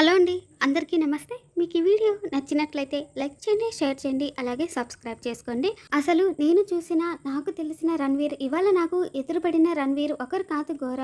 Hello అండి. అందరికీ నమస్తే. మీకు ఈ వీడియో నచ్చినట్లయితే లైక్ చేయండి షేర్ చేయండి అలాగే సబ్స్క్రైబ్ చేసుకోండి. అసలు నేను చూసిన నాకు తెలిసిన రణ్వీర్ ఇవాళ నాకు ఎదురుపడిన రణ్వీర్ ఒకరు కాదు ఘోర.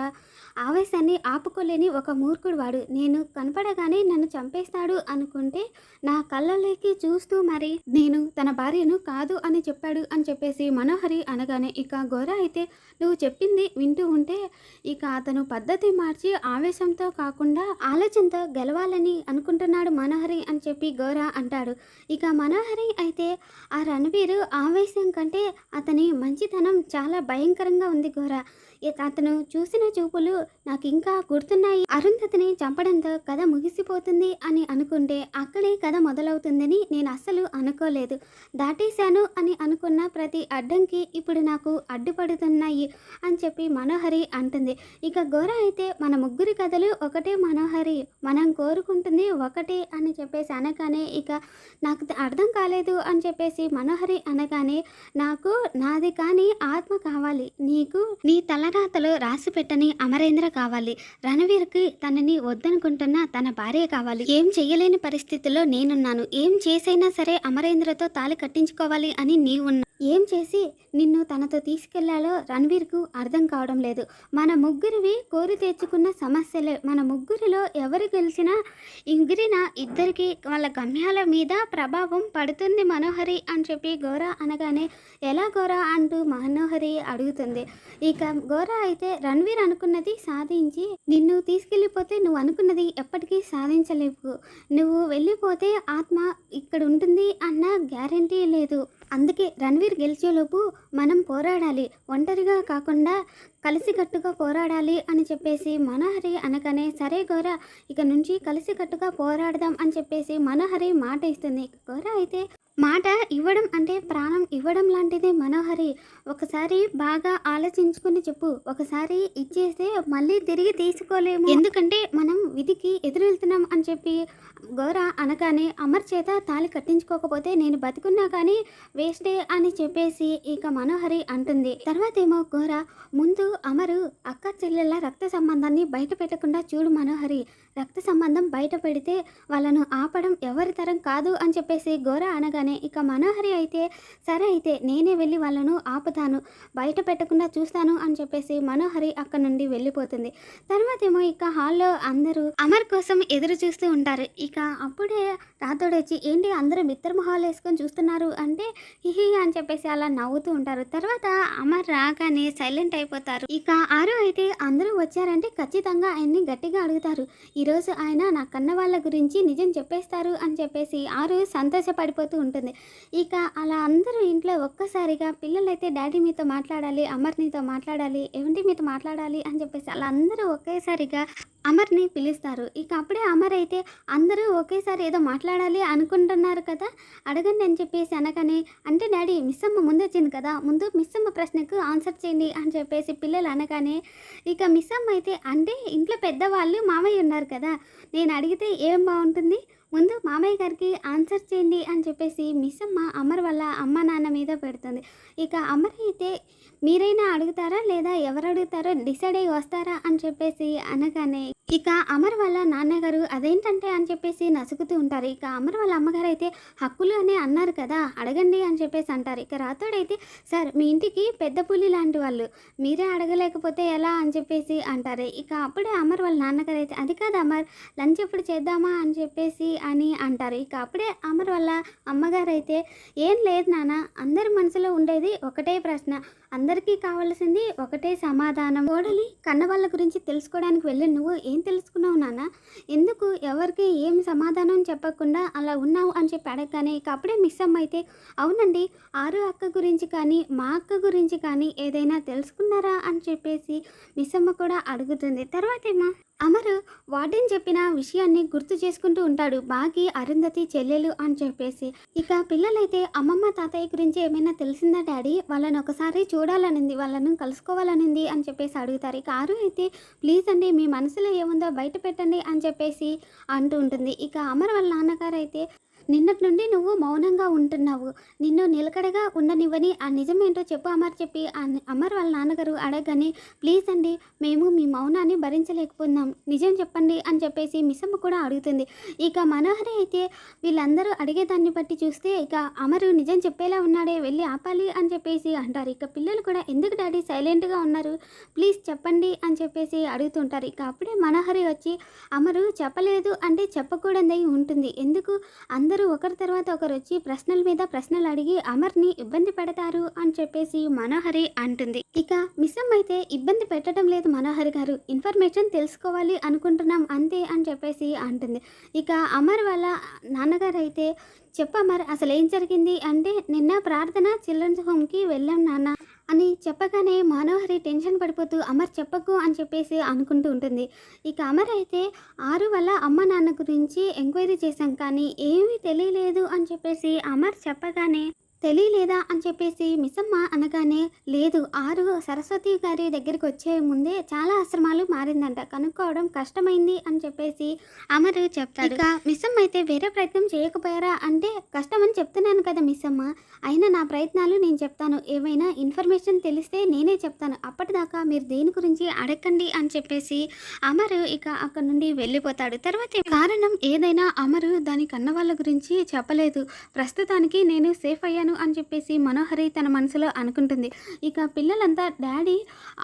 ఆవేశాన్ని ఆపుకోలేని ఒక మూర్ఖుడు వాడు. నేను కనపడగానే నన్ను చంపేస్తాడు అనుకుంటే నా కళ్ళలోకి చూస్తూ మరి నేను తన భార్యను కాదు అని చెప్పాడు అని చెప్పేసి మనోహరి అనగానే ఇక ఘోర అయితే నువ్వు చెప్పింది వింటూ ఉంటే ఇక అతను పద్ధతి మార్చి ఆవేశంతో కాకుండా ఆలోచనతో గెలవాలని అనుకుంటున్నాడు మనోహరి అని చెప్పి గౌర అంటాడు. ఇక మనోహరి అయితే ఆ రణవీర్ ఆవేశం కంటే అతని మంచితనం చాలా భయంకరంగా ఉంది గోర. ఇక అతను చూసిన చూపులు నాకు ఇంకా గుర్తున్నాయి. అరుంధతిని చంపడంతో కథ ముగిసిపోతుంది అని అనుకుంటే అక్కడే కథ మొదలవుతుందని నేను అస్సలు అనుకోలేదు. దాటేశాను అని అనుకున్న ప్రతి అడ్డంకి ఇప్పుడు నాకు అడ్డుపడుతున్నాయి అని చెప్పి మనోహరి అంటుంది. ఇక గోర అయితే మన ముగ్గురి కథలు ఒకటే మనోహరి. మనం కోరుకుంటుంది ఒకటి అని చెప్పేసి అనగానే ఇక నాకు అర్థం కాలేదు అని చెప్పేసి మనోహరి అనగానే నాకు నాది కానీ ఆత్మ కావాలి. నీకు నీ తలరాతలో రాసి పెట్టని అమరేంద్ర కావాలి. రణవీర్కి తనని వద్దనుకుంటున్న తన భార్య కావాలి. ఏం చెయ్యలేని పరిస్థితిలో నేనున్నాను. ఏం చేసైనా సరే అమరేంద్రతో తాళి కట్టించుకోవాలి అని నీవున్నా ఏం చేసి నిన్ను తనతో తీసుకెళ్ళాలో రణవీర్కు అర్థం కావడం లేదు. మన ముగ్గురివి కోరి తెచ్చుకున్న సమస్యలే. మన ముగ్గురిలో ఎవరు గెలిచినా ఇంగిరిన ఇద్దరికి వాళ్ళ గమ్యాల మీద ప్రభావం పడుతుంది మనోహరి అని చెప్పి గోర అనగానే ఎలా గోర? అంటూ మనోహరి అడుగుతుంది. ఇక గోర అయితే రణవీర్ అనుకున్నది సాధించి నిన్ను తీసుకెళ్ళిపోతే నువ్వు అనుకున్నది ఎప్పటికీ సాధించలేవు. నువ్వు వెళ్ళిపోతే ఆత్మ ఇక్కడ ఉంటుంది అన్న గ్యారంటీ లేదు. అందుకే రణవీర్ గెలిచేలోపు మనం పోరాడాలి. ఒంటరిగా కాకుండా కలిసికట్టుగా పోరాడాలి అని చెప్పేసి మనోహరి అనగానే సరే గోరా ఇక నుంచి కలిసికట్టుగా పోరాడదాం అని చెప్పేసి మనోహరి మాట ఇస్తుంది. గోరా అయితే మాట ఇవ్వడం అంటే ప్రాణం ఇవ్వడం లాంటిదే మనోహరి. ఒకసారి బాగా ఆలోచించుకుని చెప్పు. ఒకసారి ఇచ్చేస్తే మళ్ళీ తిరిగి తీసుకోలేము. ఎందుకంటే మనం విధికి ఎదురు వెళ్తున్నాం అని చెప్పి గౌర అనగానే అమర్ చేత తాళి కట్టించుకోకపోతే నేను బతుకున్నా కానీ వేస్టే అని చెప్పేసి ఇక మనోహరి అంటుంది. తర్వాత ఏమో గోర ముందు అమరు అక్క చెల్లెళ్ళ రక్త సంబంధాన్ని బయట పెట్టకుండా చూడు మనోహరి. రక్త సంబంధం బయట పెడితే వాళ్ళను ఆపడం ఎవరి తరం కాదు అని చెప్పేసి గోర అనగానే ఇక మనోహరి అయితే సరే అయితే నేనే వెళ్ళి వాళ్ళను ఆపుతాను. బయట పెట్టకుండా చూస్తాను అని చెప్పేసి మనోహరి అక్కడ నుండి వెళ్ళిపోతుంది. తర్వాత ఏమో ఇక హాల్లో అందరూ అమర్ కోసం ఎదురు చూస్తూ ఉంటారు. ఇక అప్పుడే రాతోడొచ్చి ఏంటి అందరూ మిత్ర మొహాలు వేసుకొని చూస్తున్నారు? అంటే హిహి అని చెప్పేసి అలా నవ్వుతూ ఉంటారు. తర్వాత అమర్ రాగానే సైలెంట్ అయిపోతారు. ఇక ఆరు అయితే అందరూ వచ్చారంటే ఖచ్చితంగా ఆయన్ని గట్టిగా అడుగుతారు. ఈరోజు ఆయన నా కన్న వాళ్ళ గురించి నిజం చెప్పేస్తారు అని చెప్పేసి ఆరు సంతోషపడిపోతూ ఉంటారు. ఉంటుంది. ఇక అలా అందరూ ఇంట్లో ఒక్కసారిగా పిల్లలైతే డాడీ మీతో మాట్లాడాలి అమర్ నీతో మాట్లాడాలి ఏమిటి మీతో మాట్లాడాలి అని చెప్పేసి అలా అందరూ ఒకేసారిగా అమర్ని పిలుస్తారు. ఇక అప్పుడే అమర్ అయితే అందరూ ఒకేసారి ఏదో మాట్లాడాలి అనుకుంటున్నారు కదా అడగండి అని చెప్పేసి అనగానే అంటే డాడీ మిస్ అమ్మ ముందు వచ్చింది కదా ముందు మిస్ అమ్మ ప్రశ్నకు ఆన్సర్ చేయండి అని చెప్పేసి పిల్లలు అనగానే ఇక మిస్ అమ్మ అయితే అంటే ఇంట్లో పెద్దవాళ్ళు మామయ్య ఉన్నారు కదా నేను అడిగితే ఏం బాగుంటుంది? ముందు మామయ్య గారికి ఆన్సర్ చేయండి అని చెప్పేసి మిస్ అమ్మ అమర్ వల్ల అమ్మ నాన్న మీద పెడుతుంది. ఇక అమర్ అయితే మీరైనా అడుగుతారా లేదా ఎవరు అడుగుతారో డిసైడ్ అయ్యి వస్తారా అని చెప్పేసి అనగానే ఇక అమర్ వాళ్ళ నాన్నగారు అదేంటంటే అని చెప్పేసి నసుకుతూ ఉంటారు. ఇక అమర్ వాళ్ళ అమ్మగారు అయితే హక్కులు అని అన్నారు కదా అడగండి అని చెప్పేసి అంటారు. ఇక రాతోడైతే సార్ మీ ఇంటికి పెద్ద పులి లాంటి వాళ్ళు మీరే అడగలేకపోతే ఎలా? అని చెప్పేసి అంటారు. ఇక అప్పుడే అమర్ వాళ్ళ నాన్నగారు అయితే అది కాదు అమర్ లంచ్ ఎప్పుడు చేద్దామా? అని చెప్పేసి అని అంటారు. ఇక అప్పుడే అమర్ వల్ల అమ్మగారు అయితే ఏం లేదు నాన్న అందరి మనసులో ఉండేది ఒకటే ప్రశ్న. అందరికీ కావాల్సింది ఒకటే సమాధానం. ఓడలి కన్న వాళ్ళ గురించి తెలుసుకోవడానికి వెళ్ళి నువ్వు ఏం తెలుసుకున్నావు నాన్న? ఎందుకు ఎవరికి ఏం సమాధానం చెప్పకుండా అలా ఉన్నావు అని చెప్పి అడగగానే ఇక అప్పుడే మిస్ అయితే అవునండి ఆరు అక్క గురించి కానీ మా అక్క గురించి కానీ ఏదైనా తెలుసుకున్నారా అని చెప్పేసి మిస్ అమ్మ కూడా అడుగుతుంది. తర్వాతేమో అమరు వార్డెన్ చెప్పిన విషయాన్ని గుర్తు చేసుకుంటూ ఉంటాడు బాగి అరుంధతి చెల్లెలు అని చెప్పేసి. ఇక పిల్లలైతే అమ్మమ్మ తాతయ్య గురించి ఏమైనా తెలిసిందా డాడీ? వాళ్ళని ఒకసారి చూ చూడాలనింది వాళ్ళను కలుసుకోవాలనింది అని చెప్పేసి అడుగుతారు. ఇక ఆరు అయితే ప్లీజ్ అండి మీ మనసులో ఏముందో బయట పెట్టండి అని చెప్పేసి అంటూ ఉంటుంది. ఇక అమర్ వాళ్ళ నాన్నగారు అయితే నిన్నటి నుండి నువ్వు మౌనంగా ఉంటున్నావు. నిన్ను నిలకడగా ఉండనివ్వని ఆ నిజమేంటో చెప్పు అమర్ చెప్పి ఆ అమర్ వాళ్ళ నాన్నగారు అడగని ప్లీజ్ అండి మేము మీ మౌనాన్ని భరించలేకపోతున్నాం. నిజం చెప్పండి అని చెప్పేసి మిసమ్మ కూడా అడుగుతుంది. ఇక మనోహరి అయితే వీళ్ళందరూ అడిగేదాన్ని బట్టి చూస్తే ఇక అమరు నిజం చెప్పేలా ఉన్నాడే వెళ్ళి ఆపాలి అని చెప్పేసి అంటారు. ఇక పిల్లలు కూడా ఎందుకు డాడీ సైలెంట్గా ఉన్నారు? ప్లీజ్ చెప్పండి అని చెప్పేసి అడుగుతుంటారు. ఇక అప్పుడే మనోహరి వచ్చి అమరు చెప్పలేదు అంటే చెప్పకూడదై ఉంటుంది. ఎందుకు? అందరూ ఒకరి తర్వాత ఒకరు వచ్చి ప్రశ్నల మీద ప్రశ్నలు అడిగి అమర్ని ఇబ్బంది పెడతారు అని చెప్పేసి మనోహరి అంటుంది. ఇక మిస్సమ్ అయితే ఇబ్బంది పెట్టడం లేదు మనోహరి గారు ఇన్ఫర్మేషన్ తెలుసుకోవాలి అనుకుంటున్నాం అంతే అని చెప్పేసి అంటుంది. ఇక అమర్ వాళ్ళ నాన్నగారు అయితే చెప్పమర్ అసలు ఏం జరిగింది? అంటే నిన్న ప్రార్థన చిల్డ్రన్స్ హోమ్కి వెళ్ళాం నాన్న అని చెప్పగానే మనోహరి టెన్షన్ పడిపోతూ అమర్ చెప్పకు అని చెప్పేసి అనుకుంటూ ఉంటుంది. ఇక అమర్ అయితే ఆరు వల్ల అమ్మ నాన్న గురించి ఎంక్వైరీ చేశాం కానీ ఏమీ తెలియలేదు అని చెప్పేసి అమర్ చెప్పగానే తెలియలేదా అని చెప్పేసి మిస్సమ్మ అనగానే లేదు ఆరు సరస్వతి గారి దగ్గరికి వచ్చే ముందే చాలా ఆశ్రమాలు మారిందంట. కనుక్కోవడం కష్టమైంది అని చెప్పేసి అమరు చెప్తాడు. ఇక మిస్సమ్మ అయితే వేరే ప్రయత్నం చేయకపోయారా అంటే కష్టమని చెప్తున్నాను కదా మిస్సమ్మ. అయినా నా ప్రయత్నాలు నేను చెప్తాను. ఏమైనా ఇన్ఫర్మేషన్ తెలిస్తే నేనే చెప్తాను. అప్పటిదాకా మీరు దేని గురించి అడగండి అని చెప్పేసి అమరు ఇక అక్కడ నుండి వెళ్ళిపోతాడు. తర్వాత కారణం ఏదైనా అమరు దాని కన్న వాళ్ళ గురించి చెప్పలేదు. ప్రస్తుతానికి నేను సేఫ్ అయ్యాను అని చెప్పేసి మనోహరి తన మనసులో అనుకుంటుంది. ఇక పిల్లలంతా డాడీ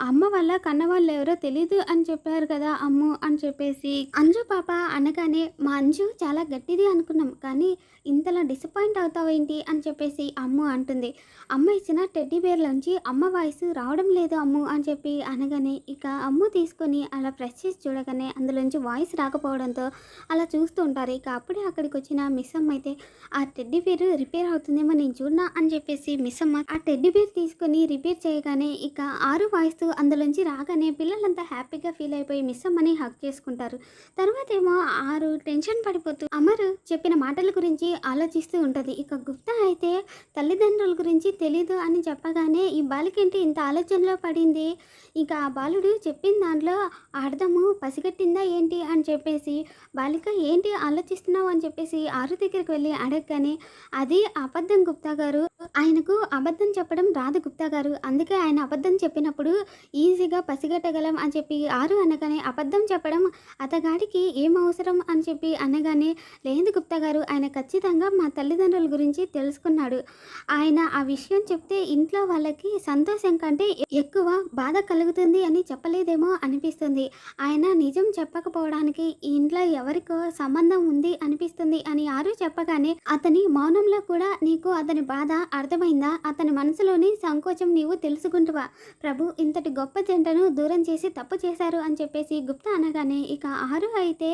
అమ్మ వల్ల కన్న వాళ్ళు ఎవరో తెలీదు అని చెప్పారు కదా అమ్ము అని చెప్పేసి అంజు పాప అనగానే మా అంజు చాలా గట్టిది అనుకున్నాం కానీ ఇంతలా డిసప్పాయింట్ అవుతావేంటి అని చెప్పేసి అమ్ము అంటుంది. అమ్మ ఇచ్చిన టెడ్డీ బేర్లోంచి అమ్మ వాయిస్ రావడం లేదు అమ్ము అని చెప్పి అనగానే ఇక అమ్ము తీసుకొని అలా ప్రెస్ చేసి చూడగానే అందులోంచి వాయిస్ రాకపోవడంతో అలా చూస్తూ ఉంటారు. ఇక అప్పుడే అక్కడికి వచ్చిన మిస్ అమ్మ అయితే ఆ టెడ్డీ బేర్ రిపేర్ అవుతుందేమో నేను ఉన్నా అని చెప్పేసి మిస్ అమ్మ ఆ టెడ్డీ బేర్ తీసుకొని రిపేర్ చేయగానే ఇక ఆరు వాయిస్తూ అందులోంచి రాగానే పిల్లలంతా హ్యాపీగా ఫీల్ అయిపోయి మిస్ అమ్మని హక్ చేసుకుంటారు. తర్వాత ఏమో ఆరు టెన్షన్ పడిపోతూ అమరు చెప్పిన మాటల గురించి ఆలోచిస్తూ ఉంటుంది. ఇక గుప్తా అయితే తల్లిదండ్రుల గురించి తెలీదు అని చెప్పగానే ఈ బాలికేంటి ఇంత ఆలోచనలో పడింది? ఇక ఆ బాలుడు చెప్పిన దాంట్లో అర్థము పసిగట్టిందా ఏంటి అని చెప్పేసి బాలిక ఏంటి ఆలోచిస్తున్నావు అని చెప్పేసి ఆరు దగ్గరికి వెళ్ళి అడగగానే అది అబద్ధం గుప్తా గారు ఆయనకు అబద్ధం చెప్పడం రాదు గుప్తా గారు. అందుకే ఆయన అబద్ధం చెప్పినప్పుడు ఈజీగా పసిగట్టగలం అని చెప్పి ఆరు అనగానే అబద్ధం చెప్పడం అతగాడికి ఏం అవసరం అని చెప్పి అనగానే లేదు గుప్తా గారు ఆయన ఖచ్చితంగా మా తల్లిదండ్రుల గురించి తెలుసుకున్నాడు. ఆయన ఆ విషయం చెప్తే ఇంట్లో వాళ్ళకి సంతోషం కంటే ఎక్కువ బాధ కలుగుతుంది అని చెప్పలేదేమో అనిపిస్తుంది. ఆయన నిజం చెప్పకపోవడానికి ఈ ఇంట్లో ఎవరికో సంబంధం ఉంది అనిపిస్తుంది అని ఆరు చెప్పగానే అతని మౌనంలో కూడా నీకు అతని బాధ అర్థమైందా? అతని మనసులోని సంకోచం నీవు తెలుసుకుంటువా? ప్రభు ఇంతటి గొప్ప జంటను దూరం చేసి తప్పు చేశారు అని చెప్పేసి గుప్తా అనగానే ఇక ఆరు అయితే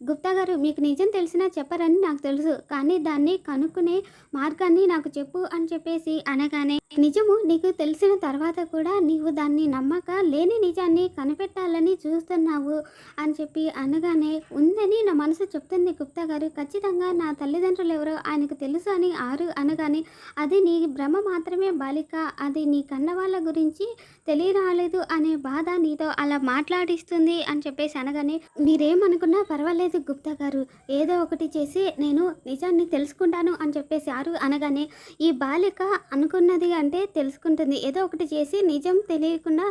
గుప్తా గారు మీకు నిజం తెలిసినా చెప్పరని నాకు తెలుసు కానీ దాన్ని కనుక్కునే మార్గాన్ని నాకు చెప్పు అని చెప్పేసి అనగానే నిజము నీకు తెలిసిన తర్వాత కూడా నీవు దాన్ని నమ్మక లేని నిజాన్ని కనిపెట్టాలని చూస్తున్నావు అని చెప్పి అనగానే ఉందని నా మనసు చెప్తుంది గుప్తా గారు ఖచ్చితంగా నా తల్లిదండ్రులు ఎవరో ఆయనకు తెలుసు అని ఆరు అనగానే అది నీ భ్రమ మాత్రమే బాలిక. అది నీ కన్న వాళ్ళ గురించి తెలియరాలేదు అనే బాధ నీతో అలా మాట్లాడిస్తుంది అని చెప్పేసి అనగానే మీరేమనుకున్నా పర్వాలేదు గుప్తా గారు. ఏదో ఒకటి చేసి నేను నిజాన్ని తెలుసుకుంటాను అని చెప్పేసి ఆరు అనగానే ఈ బాలిక అనుకున్నది అంటే తెలుసుకుంటుంది. ఏదో ఒకటి చేసి నిజం తెలియకుండా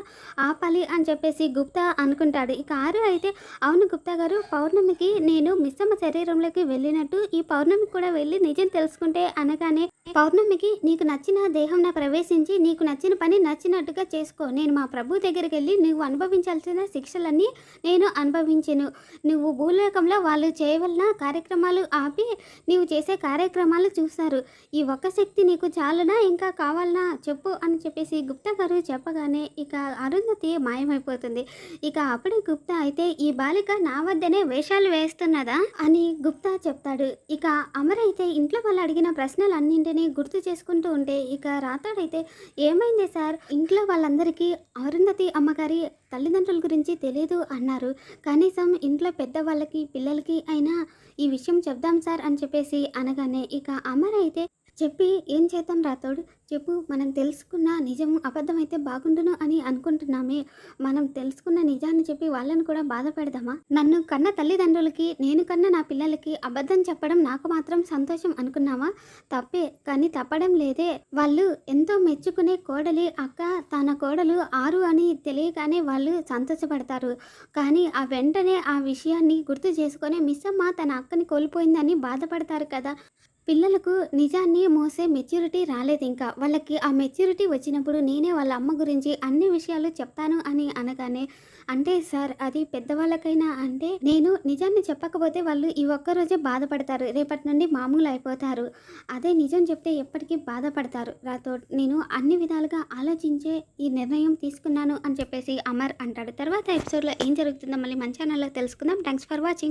ఆపాలి అని చెప్పేసి గుప్తా అనుకుంటాడు. ఇక ఆరు అయితే అవును గుప్తా గారు పౌర్ణమికి నేను మిశ్రమ శరీరంలోకి వెళ్ళినట్టు ఈ పౌర్ణమికి కూడా వెళ్ళి నిజం తెలుసుకుంటే అనగానే పౌర్ణమి పౌర్ణమికి నీకు నచ్చిన దేహంన ప్రవేశించి నీకు నచ్చిన పని నచ్చినట్టుగా చేసుకో. నేను మా ప్రభు దగ్గరికి వెళ్ళి నువ్వు అనుభవించాల్సిన శిక్షలన్నీ నేను అనుభవించను. నువ్వు భూలోకంలో వాళ్ళు చేయవలన కార్యక్రమాలు ఆపి నీవు చేసే కార్యక్రమాలు చూశారు. ఈ ఒక్క శక్తి నీకు చాలునా? ఇంకా కావాలనా? చెప్పు అని చెప్పేసి గుప్తా గారు చెప్పగానే ఇక అరుంధతి మాయమైపోతుంది. ఇక అప్పుడే గుప్తా అయితే ఈ బాలిక నా వద్దనే వేషాలు వేస్తున్నదా? అని గుప్తా చెప్తాడు. ఇక అమర్ అయితే ఇంట్లో వాళ్ళు అడిగిన ప్రశ్నలన్నింటినీ గుర్తు చేసుకుంటూ ఉంటే ఇక రాతాడైతే ఏమైంది సార్? ఇంట్లో వాళ్ళందరికీ అరుంధతి అమ్మగారి తల్లిదండ్రుల గురించి తెలియదు అన్నారు. కనీసం ఇంట్లో పెద్దవాళ్ళకి పిల్లలకి అయినా ఈ విషయం చెప్దాం సార్ అని చెప్పేసి అనగానే ఇక అమర్ అయితే చెప్పి ఏం చేద్దాం రాతోడు చెప్పు మనం తెలుసుకున్న నిజం అబద్ధమైతే బాగుండును అని అనుకుంటున్నామే. మనం తెలుసుకున్న నిజాన్ని చెప్పి వాళ్ళని కూడా బాధ పెడదామా? నన్ను కన్న తల్లిదండ్రులకి నేను కన్న నా పిల్లలకి అబద్ధం చెప్పడం నాకు మాత్రం సంతోషం అనుకున్నావా? తప్పే కానీ తప్పడం లేదే. వాళ్ళు ఎంతో మెచ్చుకునే కోడలి అక్క తన కోడలు ఆరు అని తెలియగానే వాళ్ళు సంతోషపడతారు. కానీ ఆ వెంటనే ఆ విషయాన్ని గుర్తు చేసుకొని మిస్ అమ్మ తన అక్కని కోల్పోయిందని బాధపడతారు కదా. పిల్లలకు నిజాన్ని మోసే మెచ్యూరిటీ రాలేదు ఇంకా. వాళ్ళకి ఆ మెచ్యూరిటీ వచ్చినప్పుడు నేనే వాళ్ళ అమ్మ గురించి అన్ని విషయాలు చెప్తాను అని అనగానే అంటే సార్ అది పెద్దవాళ్ళకైనా అంటే నేను నిజాన్ని చెప్పకపోతే వాళ్ళు ఈ ఒక్కరోజే బాధపడతారు. రేపటి నుండి మామూలు అయిపోతారు. అదే నిజం చెప్తే ఎప్పటికీ బాధపడతారు. రాతో నేను అన్ని విధాలుగా ఆలోచించే ఈ నిర్ణయం తీసుకున్నాను అని చెప్పేసి అమర్ అంటాడు. తర్వాత ఎపిసోడ్లో ఏం జరుగుతుందో మళ్ళీ మన ఛానల్లో తెలుసుకుందాం. Thanks for watching.